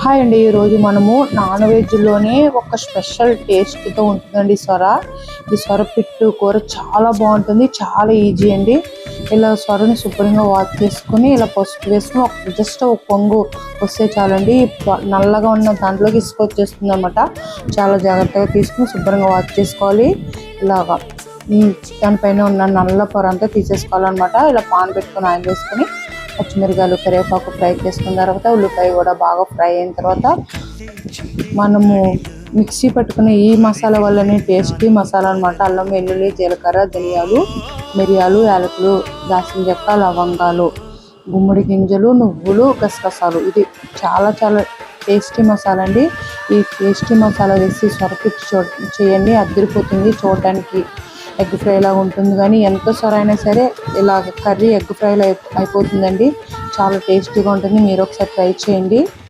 Hi అండి ఈరోజు మనము నాన్ వెజ్లోనే ఒక స్పెషల్ టేస్ట్తో ఉంటుందండి సొర. ఈ సొర పిట్టు కూర చాలా బాగుంటుంది చాలా ఈజీ అండి. ఇలా సొరని శుభ్రంగా వాష్ చేసుకుని ఇలా పసుపు వేసుకుని ఒక జస్ట్ ఒక పొంగు వస్తే చాలండి. నల్లగా ఉన్న దాంట్లోకి ఇసుక వచ్చేస్తుంది అనమాట చాలా జాగ్రత్తగా తీసుకుని శుభ్రంగా వాష్ చేసుకోవాలి. ఇలాగా దానిపైన ఉన్న నల్ల పొర అంతా తీసేసుకోవాలన్నమాట. ఇలా పాన్ పెట్టుకొని ఆయిల్ వేసుకొని పచ్చిమిరకాయలు కరివేపాకు ఫ్రై చేసుకున్న తర్వాత ఉల్లిపాయ కూడా బాగా ఫ్రై అయిన తర్వాత మనము మిక్సీ పట్టుకునే ఈ మసాలా వల్లనే టేస్టీ మసాలా అనమాట అల్లం వెల్లుల్లి జీలకర్ర ధనియాలు మిరియాలు యాలకులు దాసిన చెక్క లవంగాలు గుమ్మడి గింజలు నువ్వులు గసగసాలు. ఇది చాలా చాలా టేస్టీ మసాలా అండి. ఈ టేస్టీ మసాలా వేసి సొరపిచ్చి చూ చేయండి. అద్దరిపోతుంది చూడటానికి. ఎగ్ ఫ్రై లాగా ఉంటుంది. కానీ ఎంత సొర అయినా సరే ఇలా కర్రీ ఎగ్ ఫ్రైలో అయిపోతుందండి. చాలా టేస్టీగా ఉంటుంది. మీరు ఒకసారి ట్రై చేయండి.